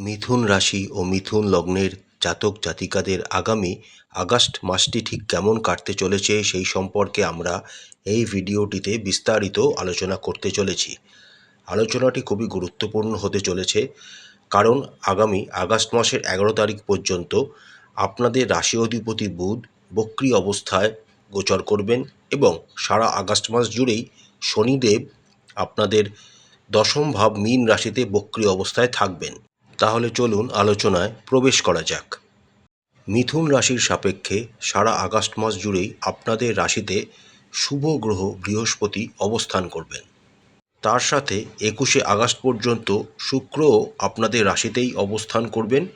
মিথুন রাশি ও মিথুন লগ্নের জাতক জাতিকাদের আগামী আগস্ট মাসটি ঠিক কেমন কাটতে চলেছে সেই সম্পর্কে আমরা এই ভিডিওটিতে বিস্তারিত আলোচনা করতে চলেছি। আলোচনাটি খুবই গুরুত্বপূর্ণ হতে চলেছে, কারণ আগামী আগস্ট মাসের এগারো তারিখ পর্যন্ত আপনাদের রাশি অধিপতি বুধ বক্রি অবস্থায় গোচর করবেন এবং সারা আগস্ট মাস জুড়েই শনিদেব আপনাদের দশম ভাব মীন রাশিতে বক্রি অবস্থায় থাকবেন। তাহলে চলুন আলোচনায় প্রবেশ করা যাক। মিথুন রাশির সাপেক্ষে সারা আগস্ট মাস জুড়েই আপনাদের রাশিতে শুভ গ্রহ বৃহস্পতি অবস্থান করবেন। তার সাথে একুশে আগস্ট পর্যন্ত শুক্রও আপনাদের রাশিতেই অবস্থান করবেন।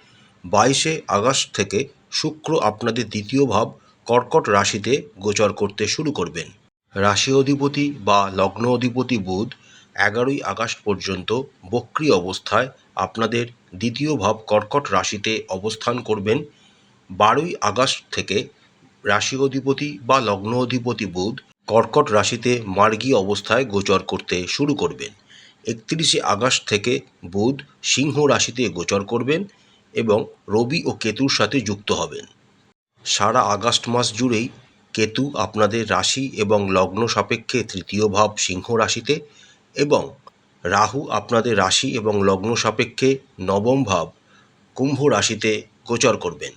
বাইশে আগস্ট থেকে শুক্র আপনাদের দ্বিতীয় ভাব কর্কট রাশিতে গোচর করতে শুরু করবেন। রাশি অধিপতি বা লগ্ন অধিপতি বুধ এগারোই আগস্ট পর্যন্ত বক্রি অবস্থায় আপনাদের দ্বিতীয় ভাব কর্কট রাশিতে অবস্থান করবেন। বারোই আগস্ট থেকে রাশি অধিপতি বা লগ্ন অধিপতি বুধ কর্কট রাশিতে মার্গী অবস্থায় গোচর করতে শুরু করবেন। একত্রিশে আগস্ট থেকে বুধ সিংহ রাশিতে গোচর করবেন এবং রবি ও কেতুর সাথে যুক্ত হবেন। সারা আগস্ট মাস জুড়েই কেতু আপনাদের রাশি এবং লগ্ন সাপেক্ষে তৃতীয় ভাব সিংহ রাশিতে এবং রাহু আপনাদের রাশি এবং লগ্ন সাপেক্ষে নবম ভাব কুম্ভ রাশিতে গোচর করবেন।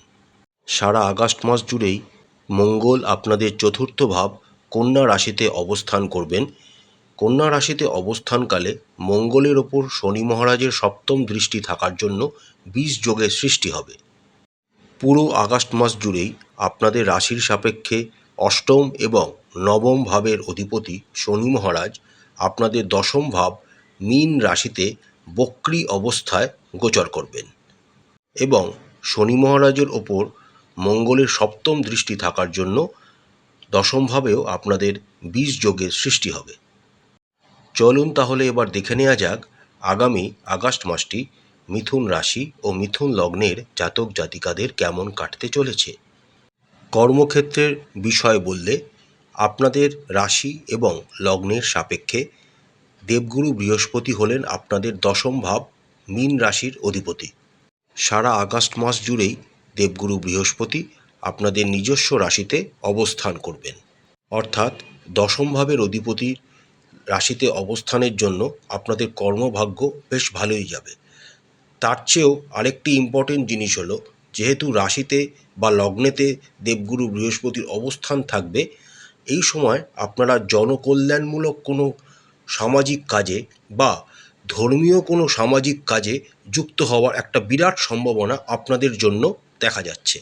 সারা আগস্ট মাস জুড়েই মঙ্গল আপনাদের চতুর্থ ভাব কন্যা রাশিতে অবস্থান করবেন। কন্যা রাশিতে অবস্থানকালে মঙ্গলের ওপর শনি মহারাজের সপ্তম দৃষ্টি থাকার জন্য বিষ যোগের সৃষ্টি হবে। পুরো আগস্ট মাস জুড়েই আপনাদের রাশির সাপেক্ষে অষ্টম এবং নবম ভাবের অধিপতি শনি মহারাজ আপনাদের দশম ভাব মীন রাশিতে বক্রি অবস্থায় গোচর করবেন এবং শনি মহারাজের ওপর মঙ্গলের সপ্তম দৃষ্টি থাকার জন্য দশমভাবেও আপনাদের বীজ যোগের সৃষ্টি হবে। চলুন তাহলে এবার দেখে নেওয়া যাক আগামী আগস্ট মাসটি মিথুন রাশি ও মিথুন লগ্নের জাতক জাতিকাদের কেমন কাটতে চলেছে। কর্মক্ষেত্রের বিষয় বললে আপনাদের রাশি এবং লগ্নের সাপেক্ষে দেবগুরু বৃহস্পতি হলেন আপনাদের দশম ভাব, মীন রাশির অধিপতি। সারা আগস্ট মাস জুড়েই দেবগুরু বৃহস্পতি আপনাদের নিজস্ব রাশিতে অবস্থান করবেন। অর্থাৎ দশম ভাবের অধিপতির রাশিতে অবস্থানের জন্য আপনাদের কর্মভাগ্য বেশ ভালোই যাবে। তার চেয়েও আরেকটি ইম্পর্টেন্ট জিনিস হলো, যেহেতু রাশিতে বা লগ্নেতে দেবগুরু বৃহস্পতির অবস্থান থাকবে, এই সময় আপনারা জনকল্যাণমূলক কোনো সামাজিক কাজে বা ধর্মীয় কোনো সামাজিক কাজে যুক্ত হওয়ার একটা বিরাট সম্ভাবনা আপনাদের জন্য দেখা যাচ্ছে।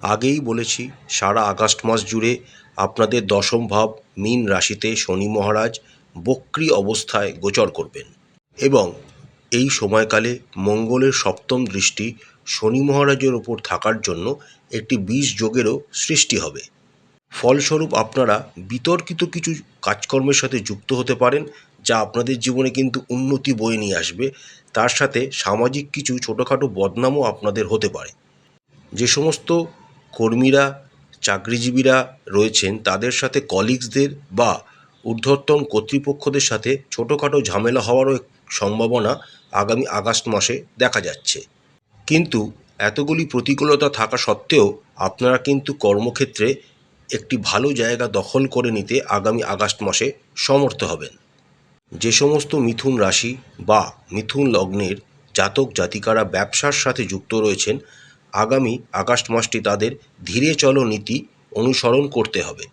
আগেই বলেছি, সারা আগস্ট মাস জুড়ে আপনাদের দশম ভাব মীন রাশিতে শনি মহারাজ বক্রি অবস্থায় গোচর করবেন এবং এই সময়কালে মঙ্গলের সপ্তম দৃষ্টি শনি মহারাজের ওপর থাকার জন্য একটি বিষ যোগেরও সৃষ্টি হবে। ফলস্বরূপ আপনারা বিতর্কিত কিছু কাজকর্মের সাথে যুক্ত হতে পারেন, যা আপনাদের জীবনে কিন্তু উন্নতি বয়ে নিয়ে আসবে। তার সাথে সামাজিক কিছু ছোটোখাটো বদনামও আপনাদের হতে পারে। যে সমস্ত কর্মীরা, চাকরিজীবীরা রয়েছেন, তাদের সাথে কলিগসদের বা ঊর্ধ্বতন কর্তৃপক্ষদের সাথে ছোটোখাটো ঝামেলা হওয়ারও সম্ভাবনা আগামী আগস্ট মাসে দেখা যাচ্ছে। কিন্তু এতগুলি প্রতিকূলতা থাকা সত্ত্বেও আপনারা কিন্তু কর্মক্ষেত্রে একটি ভালো জায়গা দখল করে নিতে আগামী আগস্ট মাসে সমর্থ হবেন। যে সমস্ত মিথুন রাশি বা মিথুন লগ্নের জাতক জাতিকারা ব্যবসার সাথে যুক্ত রয়েছেন, আগামী আগস্ট মাসটি তাদের ধীরে চলো নীতি অনুসরণ করতে হবে।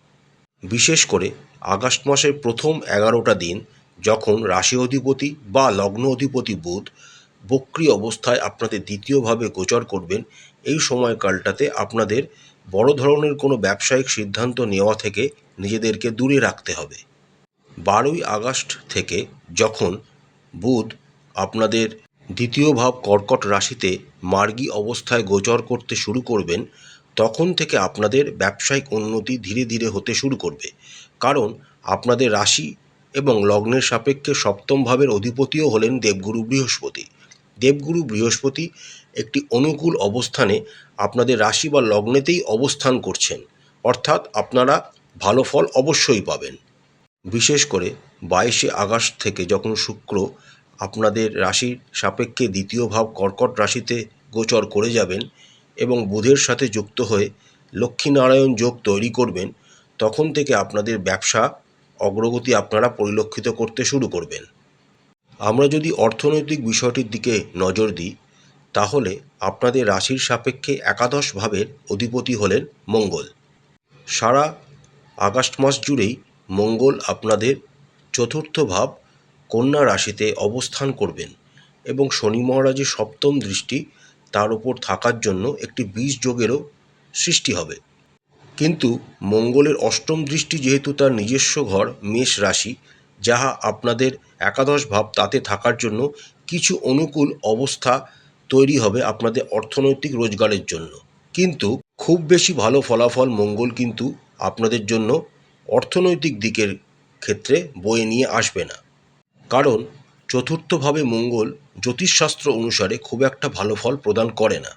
বিশেষ করে আগস্ট মাসের প্রথম এগারোটা দিন যখন রাশি অধিপতি বা লগ্ন অধিপতি বুধ বক্রি অবস্থায় আপনাদের দ্বিতীয়ভাবে গোচর করবেন, এই সময়কালটাতে আপনাদের বড় ধরনের কোনো ব্যবসায়িক সিদ্ধান্ত নেওয়া থেকে নিজেদেরকে দূরে রাখতে হবে। বারোই আগস্ট থেকে যখন বুধ আপনাদের দ্বিতীয় ভাব কর্কট রাশিতে মার্গী অবস্থায় গোচর করতে শুরু করবেন, তখন থেকে আপনাদের ব্যবসায়িক উন্নতি ধীরে ধীরে হতে শুরু করবে। কারণ আপনাদের রাশি এবং লগ্নের সাপেক্ষে সপ্তম ভাবের অধিপতিও হলেন দেবগুরু বৃহস্পতি। দেবগুরু বৃহস্পতি একটি অনুকূল অবস্থানে আপনাদের রাশি বা লগ্নেতেই অবস্থান করছেন। অর্থাৎ আপনারা ভালো ফল অবশ্যই পাবেন। বিশেষ করে বাইশে আগস্ট থেকে যখন শুক্র আপনাদের রাশির সাপেক্ষে দ্বিতীয় ভাব কর্কট রাশিতে গোচর করে যাবেন এবং বুধের সাথে যুক্ত হয়ে লক্ষ্মীনারায়ণ যোগ তৈরি করবেন, তখন থেকে আপনাদের ব্যবসা অগ্রগতি আপনারা পরিলক্ষিত করতে শুরু করবেন। আমরা যদি অর্থনৈতিক বিষয়টির দিকে নজর দিই তাহলে আপনাদের রাশির সাপেক্ষে একাদশ ভাবের অধিপতি হলেন মঙ্গল। সারা আগস্ট মাস জুড়েই মঙ্গল আপনাদের চতুর্থ ভাব কন্যা রাশিতে অবস্থান করবেন এবং শনি মহারাজের সপ্তম দৃষ্টি তার উপর থাকার জন্য একটি বীজ যোগেরও সৃষ্টি হবে। কিন্তু মঙ্গলের অষ্টম দৃষ্টি যেহেতু তার নিজস্ব ঘর মেষ রাশি, যাহা আপনাদের একাদশ ভাব তাতে থাকার জন্য কিছু অনুকূল অবস্থা তৈরি হবে আপনাদের অর্থনৈতিক রোজগারের জন্য। কিন্তু খুব বেশি ভালো ফলাফল মঙ্গল কিন্তু আপনাদের জন্য অর্থনৈতিক দিকের ক্ষেত্রে বয়ে নিয়ে আসবে না। কারণ চতুর্থভাবে মঙ্গল জ্যোতিষশাস্ত্র অনুসারে খুব একটা ভালো ফল প্রদান করে না।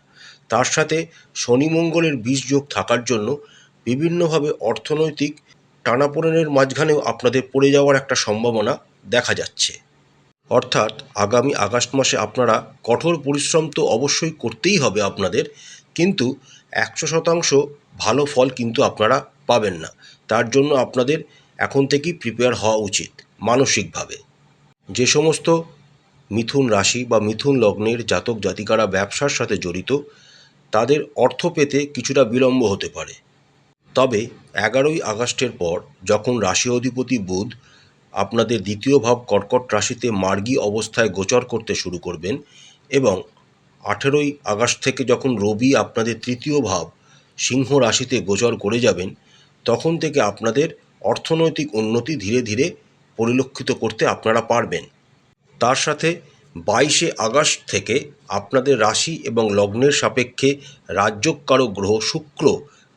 তার সাথে শনি মঙ্গলের বীজ যোগ থাকার জন্য বিভিন্নভাবে অর্থনৈতিক টানাপোড়েনের মাঝখানেও আপনাদের পড়ে যাওয়ার একটা সম্ভাবনা দেখা যাচ্ছে। অর্থাৎ আগামী আগস্ট মাসে আপনারা কঠোর পরিশ্রম তো অবশ্যই করতেই হবে আপনাদের, কিন্তু একশো শতাংশ ভালো ফল কিন্তু আপনারা পাবেন না। তার জন্য আপনাদের এখন থেকেই প্রিপেয়ার হওয়া উচিত মানসিকভাবে। যে সমস্ত মিথুন রাশি বা মিথুন লগ্নের জাতক জাতিকারা ব্যবসার সাথে জড়িত, তাদের অর্থ পেতে কিছুটা বিলম্ব হতে পারে। তবে এগারোই আগস্টের পর যখন রাশি অধিপতি বুধ আপনাদের দ্বিতীয় ভাব কর্কট রাশিতে মার্গী অবস্থায় গোচর করতে শুরু করবেন এবং আঠেরোই আগস্ট থেকে যখন রবি আপনাদের তৃতীয় ভাব সিংহ রাশিতে গোচর করে যাবেন, তখন থেকে আপনাদের অর্থনৈতিক উন্নতি ধীরে ধীরে পরিলক্ষিত করতে আপনারা পারবেন। তার সাথে বাইশে আগস্ট থেকে আপনাদের রাশি এবং লগ্নের সাপেক্ষে রাজ্যকারক গ্রহ শুক্র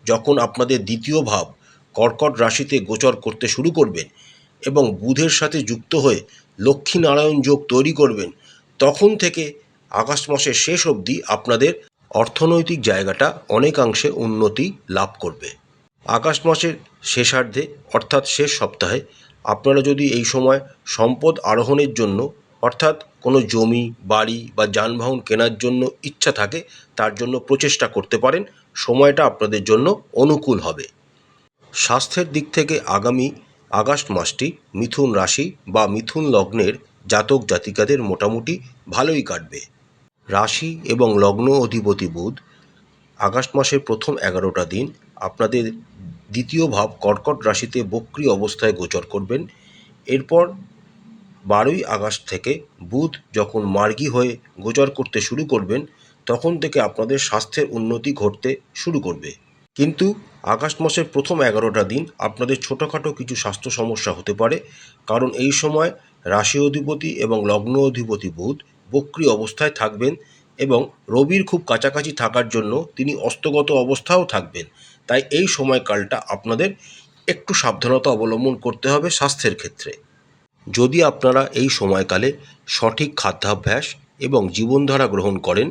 যখন আপনাদের দ্বিতীয় ভাব কর্কট রাশিতে গোচর করতে শুরু করবেন এবং বুধের সাথে যুক্ত হয়ে লক্ষ্মীনারায়ণ যোগ তৈরি করবেন, তখন থেকে আগস্ট মাসের শেষ অবধি আপনাদের অর্থনৈতিক জায়গাটা অনেকাংশে উন্নতি লাভ করবে। আগস্ট মাসের শেষার্ধে, অর্থাৎ শেষ সপ্তাহে, আপনারা যদি এই সময় সম্পদ আরোহণের জন্য, অর্থাৎ কোনো জমি, বাড়ি বা যানবাহন কেনার জন্য ইচ্ছা থাকে, তার জন্য প্রচেষ্টা করতে পারেন, সময়টা আপনাদের জন্য অনুকূল হবে। স্বাস্থ্যের দিক থেকে আগামী আগস্ট মাসটি মিথুন রাশি বা মিথুন লগ্নের জাতক জাতিকাদের মোটামুটি ভালোই কাটবে। রাশি এবং লগ্ন অধিপতি বুধ, আগস্ট মাসের প্রথম এগারোটা দিন আপনাদের দ্বিতীয় ভাব কর্কট রাশিতে বক্রি অবস্থায় গোচর করবেন। এরপর বারোই আগস্ট থেকে বুধ যখন মার্গী হয়ে গোচর করতে শুরু করবেন, তখন থেকে আপনাদের স্বাস্থ্যের উন্নতি ঘটতে শুরু করবে। কিন্তু আগস্ট মাসের প্রথম এগারোটা দিন আপনাদের ছোটোখাটো কিছু স্বাস্থ্য সমস্যা হতে পারে, কারণ এই সময় রাশি অধিপতি এবং লগ্ন অধিপতি বুধ বক্রি অবস্থায় থাকবেন এবং রবির খুব কাছাকাছি থাকার জন্য তিনি অস্তগত অবস্থাও থাকবেন। তাই এই সময়কালটা আপনাদের একটু সাবধানতা অবলম্বন করতে হবে স্বাস্থ্যের ক্ষেত্রে। যদি আপনারা এই সময়কালে সঠিক খাদ্যাভ্যাস এবং জীবনধারা গ্রহণ করেন,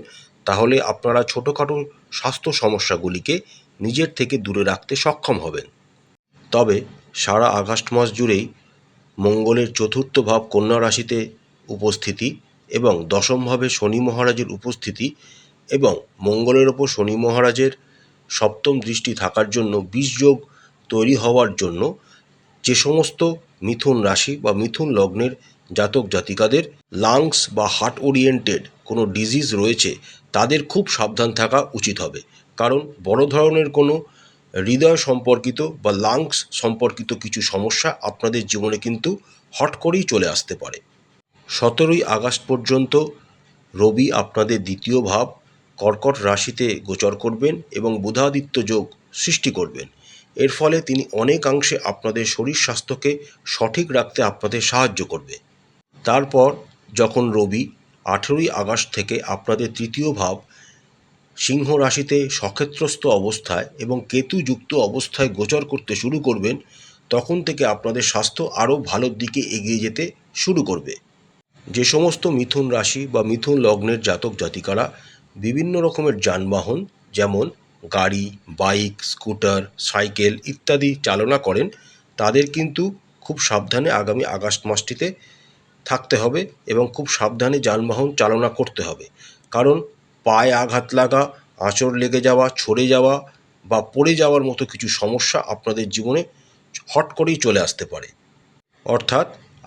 তাহলে আপনারা ছোটোখাটো স্বাস্থ্য সমস্যাগুলিকে নিজের থেকে দূরে রাখতে সক্ষম হবেন। তবে সারা আগস্ট মাস জুড়েই মঙ্গলের চতুর্থ ভাব কন্যা রাশিতে উপস্থিতি এবং দশম ভাবে শনি মহারাজের উপস্থিতি এবং মঙ্গলের ওপর শনি মহারাজের সপ্তম দৃষ্টি থাকার জন্য বীজযোগ তৈরি হওয়ার জন্য যে সমস্ত মিথুন রাশি বা মিথুন লগ্নের জাতক জাতিকাদের লাংস বা হার্ট ওরিয়েন্টেড কোনো ডিজিজ রয়েছে, তাদের খুব সাবধান থাকা উচিত হবে। কারণ বড় ধরনের কোনো হৃদয় সম্পর্কিত বা লাংস সম্পর্কিত কিছু সমস্যা আপনাদের জীবনে কিন্তু হট করেই চলে আসতে পারে। সতেরোই আগস্ট পর্যন্ত রবি আপনাদের দ্বিতীয় ভাব কর্কট রাশিতে গোচর করবেন এবং বুধাদিত্য যোগ সৃষ্টি করবেন। এর ফলে তিনি অনেকাংশে আপনাদের শরীর স্বাস্থ্যকে সঠিক রাখতে আপনাদের সাহায্য করবে। তারপর যখন রবি আঠেরোই আগস্ট থেকে আপনাদের তৃতীয় ভাব সিংহ রাশিতে সক্ষেত্রস্থ অবস্থায় এবং কেতুযুক্ত অবস্থায় গোচর করতে শুরু করবেন, তখন থেকে আপনাদের স্বাস্থ্য আরও ভালোর দিকে এগিয়ে যেতে শুরু করবে। যে সমস্ত মিথুন রাশি বা মিথুন লগ্নের জাতক জাতিকারা বিভিন্ন রকমের যানবাহন, যেমন গাড়ি, বাইক, স্কুটার, সাইকেল ইত্যাদি চালনা করেন, তাদের কিন্তু খুব সাবধানে আগামী আগস্ট মাসটিতে থাকতে হবে এবং খুব সাবধানে যানবাহন চালনা করতে হবে। কারণ পায়ে আঘাত লাগা, আঁচড় লেগে যাওয়া, ছড়ে যাওয়া বা পড়ে যাওয়ার মতো কিছু সমস্যা আপনাদের জীবনে হট করেই চলে আসতে পারে। অর্থাৎ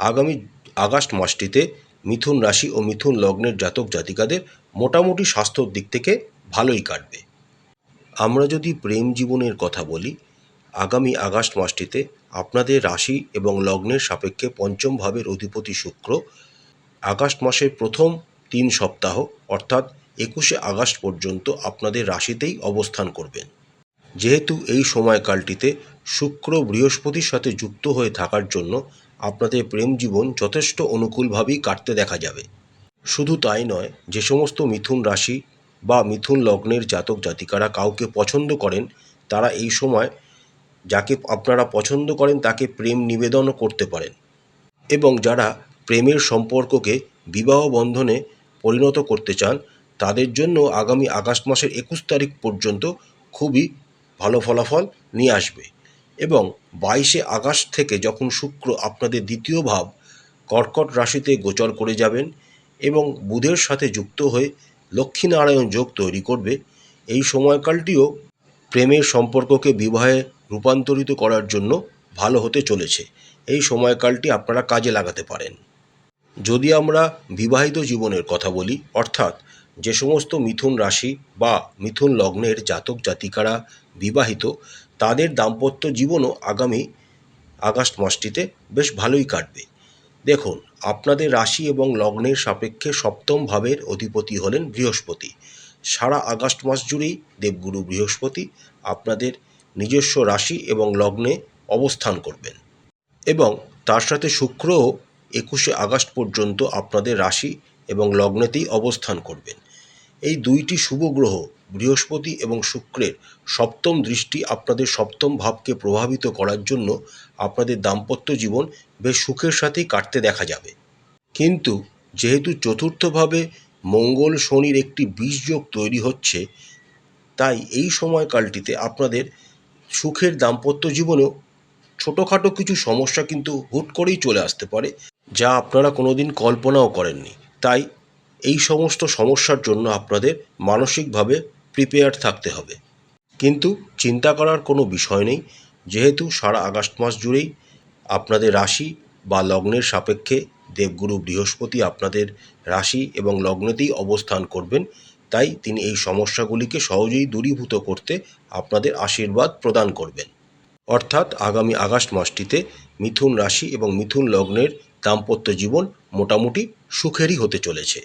আগামী আগস্ট মাসটিতে মিথুন রাশি ও মিথুন লগ্নের জাতক জাতিকাদের মোটামুটি স্বাস্থ্যর দিক থেকে ভালোই কাটবে। আমরা যদি প্রেম জীবনের কথা বলি, আগামী আগস্ট মাসটিতে আপনাদের রাশি এবং লগ্নের সাপেক্ষে পঞ্চম ভাবের অধিপতি শুক্র আগস্ট মাসের প্রথম তিন সপ্তাহ, অর্থাৎ একুশে আগস্ট পর্যন্ত আপনাদের রাশিতেই অবস্থান করবেন। যেহেতু এই সময়কালটিতে শুক্র বৃহস্পতির সাথে যুক্ত হয়ে থাকার জন্য আপনাদের প্রেম জীবন যথেষ্ট অনুকূলভাবেই কাটতে দেখা যাবে। শুধু তাই নয়, যে সমস্ত মিথুন রাশি বা মিথুন লগ্নের জাতক জাতিকারা কাউকে পছন্দ করেন, তারা এই সময় যাকে আপনারা পছন্দ করেন তাকে প্রেম নিবেদনও করতে পারেন। এবং যারা প্রেমের সম্পর্ককে বিবাহ বন্ধনে পরিণত করতে চান তাদের জন্য আগামী আগস্ট মাসের একুশ তারিখ পর্যন্ত খুবই ভালো ফলাফল নিয়ে আসবে। এবং বাইশে আগস্ট থেকে যখন শুক্র আপনাদের দ্বিতীয় ভাব কর্কট রাশিতে গোচর করে যাবেন এবং বুধের সাথে যুক্ত হয়ে লক্ষ্মীনারায়ণ যোগ তৈরি করবে, এই সময়কালটিও প্রেমের সম্পর্ককে বিবাহে রূপান্তরিত করার জন্য ভালো হতে চলেছে। এই সময়কালটি আপনারা কাজে লাগাতে পারেন। যদি আমরা বিবাহিত জীবনের কথা বলি, অর্থাৎ যে সমস্ত মিথুন রাশি বা মিথুন লগ্নের জাতক জাতিকারা বিবাহিত, তাদের দাম্পত্য জীবনও আগামী আগস্ট মাসটিতে বেশ ভালোই কাটবে। দেখুন, আপনাদের রাশি এবং লগ্নের সাপেক্ষে সপ্তম ভাবের অধিপতি হলেন বৃহস্পতি। সারা আগস্ট মাস জুড়েই দেবগুরু বৃহস্পতি আপনাদের নিজস্ব রাশি এবং লগ্নে অবস্থান করবেন। এবং তার সাথে শুক্রও একুশে আগস্ট পর্যন্ত আপনাদের রাশি এবং লগ্নেতেই অবস্থান করবেন। এই দুইটি শুভ গ্রহ, বৃহস্পতি এবং শুক্রের, সপ্তম দৃষ্টি আপনাদের সপ্তম ভাবকে প্রভাবিত করার জন্য আপনাদের দাম্পত্য জীবন বেশ সুখের সাথেই কাটতে দেখা যাবে। কিন্তু যেহেতু চতুর্থভাবে মঙ্গল শনির একটি বীজযোগ তৈরি হচ্ছে, তাই এই সময়কালটিতে আপনাদের সুখের দাম্পত্য জীবনেও ছোটোখাটো কিছু সমস্যা কিন্তু হুট করেই চলে আসতে পারে, যা আপনারা কোনোদিন কল্পনাও করেননি। তাই এই সমস্ত সমস্যার জন্য আপনাদের মানসিকভাবে প্রিপেয়ার থাকতে হবে। কিন্তু চিন্তা করার কোনো বিষয় নেই, যেহেতু সারা আগস্ট মাস জুড়েই আপনাদের রাশি বা লগ্নের সাপেক্ষে দেবগুরু বৃহস্পতি আপনাদের রাশি এবং লগ্নেতেই অবস্থান করবেন, তাই তিনি এই সমস্যাগুলিকে সহজেই দূরীভূত করতে আপনাদের আশীর্বাদ প্রদান করবেন। অর্থাৎ আগামী আগস্ট মাসটিতে মিথুন রাশি এবং মিথুন লগ্নের দাম্পত্য জীবন মোটামুটি সুখেরই হতে চলেছে।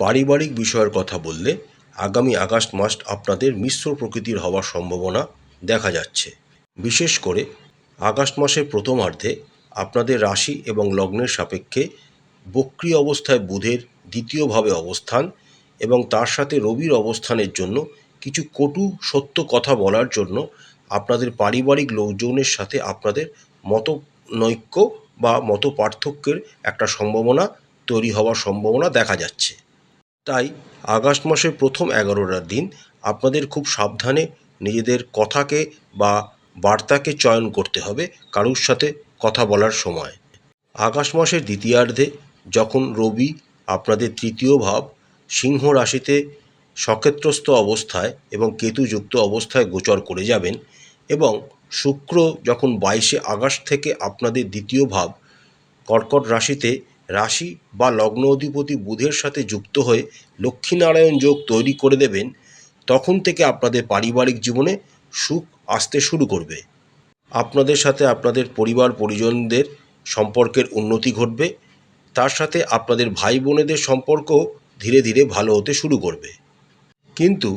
পারিবারিক বিষয়ের কথা বললে আগামী আগস্ট মাস আপনাদের মিশ্র প্রকৃতির হওয়ার সম্ভাবনা দেখা যাচ্ছে। বিশেষ করে আগস্ট মাসের প্রথমার্ধে আপনাদের রাশি এবং লগ্নের সাপেক্ষে বক্রি অবস্থায় বুধের দ্বিতীয়ভাবে অবস্থান এবং তার সাথে রবির অবস্থানের জন্য কিছু কটু সত্য কথা বলার জন্য আপনাদের পারিবারিক লোকজনের সাথে আপনাদের মতনৈক্য বা মত পার্থক্যের একটা সম্ভাবনা তৈরি হওয়ার সম্ভাবনা দেখা যাচ্ছে। তাই আগস্ট মাসের প্রথম এগারোটা দিন আপনাদের খুব সাবধানে নিজেদের কথাকে বা বার্তাকে চয়ন করতে হবে কারুর সাথে কথা বলার সময়। আগস্ট মাসের দ্বিতীয়ার্ধে যখন রবি আপনাদের তৃতীয় ভাব, সিংহ রাশিতে সক্ষেত্রস্থ অবস্থায় এবং কেতুযুক্ত অবস্থায় গোচর করে যাবেন এবং শুক্র যখন বাইশে আগস্ট থেকে আপনাদের দ্বিতীয় ভাব, কর্কট রাশিতে রাশি বা লগ্ন অধিপতি বুধের সাথে যুক্ত হয়ে লক্ষ্মীনারায়ণ যোগ তৈরি করে দেবেন, তখন থেকে আপনাদের পারিবারিক জীবনে সুখ আসতে শুরু করবে। আপনাদের সাথে আপনাদের পরিবার পরিজনদের সম্পর্কের উন্নতি ঘটবে, তার সাথে আপনাদের ভাই বোনেদের সম্পর্ক ধীরে ধীরে ভালো হতে শুরু করবে। কিন্তু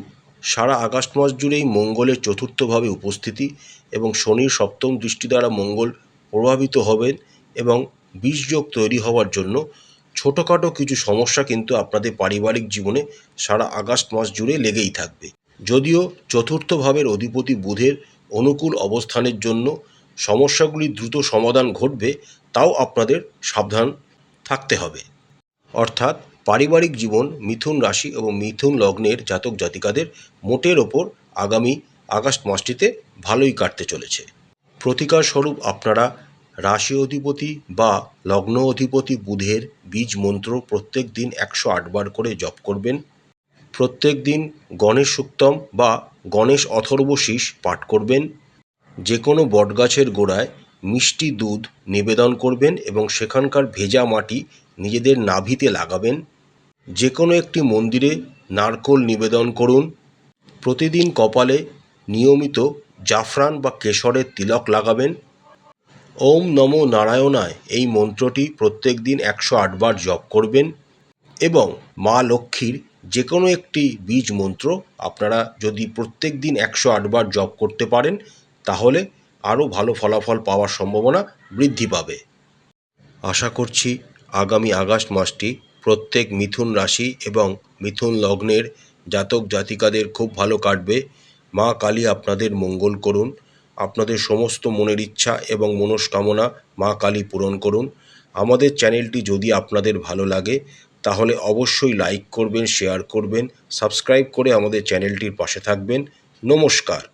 সারা আগস্ট মাস জুড়েই মঙ্গলের চতুর্থভাবে উপস্থিতি এবং শনির সপ্তম দৃষ্টি দ্বারা মঙ্গল প্রভাবিত হবেন এবং বীজযোগ তৈরি হওয়ার জন্য ছোটোখাটো কিছু সমস্যা কিন্তু আপনাদের পারিবারিক জীবনে সারা আগস্ট মাস জুড়ে লেগেই থাকবে। যদিও চতুর্থ ভাবের অধিপতি বুধের অনুকূল অবস্থানের জন্য সমস্যাগুলি দ্রুত সমাধান ঘটবে, তাও আপনাদের সাবধান থাকতে হবে। অর্থাৎ পারিবারিক জীবন, মিথুন রাশি এবং মিথুন লগ্নের জাতক জাতিকাদের মোটের ওপর আগামী আগস্ট মাসটিতে ভালোই কাটতে চলেছে। প্রতিকার স্বরূপ আপনারা রাশি অধিপতি বা লগ্ন অধিপতি বুধের বীজ মন্ত্র প্রত্যেক দিন একশো আটবার করে জপ করবেন। প্রত্যেক দিন গণেশ সুক্তম বা গণেশ অথর্বশীষ পাঠ করবেন। যে কোনো বটগাছের গোড়ায় মিষ্টি দুধ নিবেদন করবেন এবং সেখানকার ভেজা মাটি নিজেদের নাভিতে লাগাবেন। যে কোনো একটি মন্দিরে নারকোল নিবেদন করুন। প্রতিদিন কপালে নিয়মিত জাফরান বা কেশরের তিলক লাগাবেন। ওম নমো নারায়ণায় এই মন্ত্রটি প্রত্যেক দিন একশো আটবার জপ করবেন এবং মা লক্ষ্মীর যে কোনো একটি বীজ মন্ত্র আপনারা যদি প্রত্যেক দিন একশো আটবার জপ করতে পারেন, তাহলে আরও ভালো ফলাফল পাওয়ার সম্ভাবনা বৃদ্ধি পাবে। আশা করছি আগামী আগস্ট মাসটি প্রত্যেক মিথুন রাশি এবং মিথুন লগ্নের জাতক জাতিকাদের খুব ভালো কাটবে। মা কালী আপনাদের মঙ্গল করুন। আপনাদের সমস্ত মনের ইচ্ছা এবং মনস্কামনা মা কালী পূরণ করুন। আমাদের চ্যানেলটি যদি আপনাদের ভালো লাগে, তাহলে অবশ্যই লাইক করবেন, শেয়ার করবেন, সাবস্ক্রাইব করে আমাদের চ্যানেলটির পাশে থাকবেন। নমস্কার।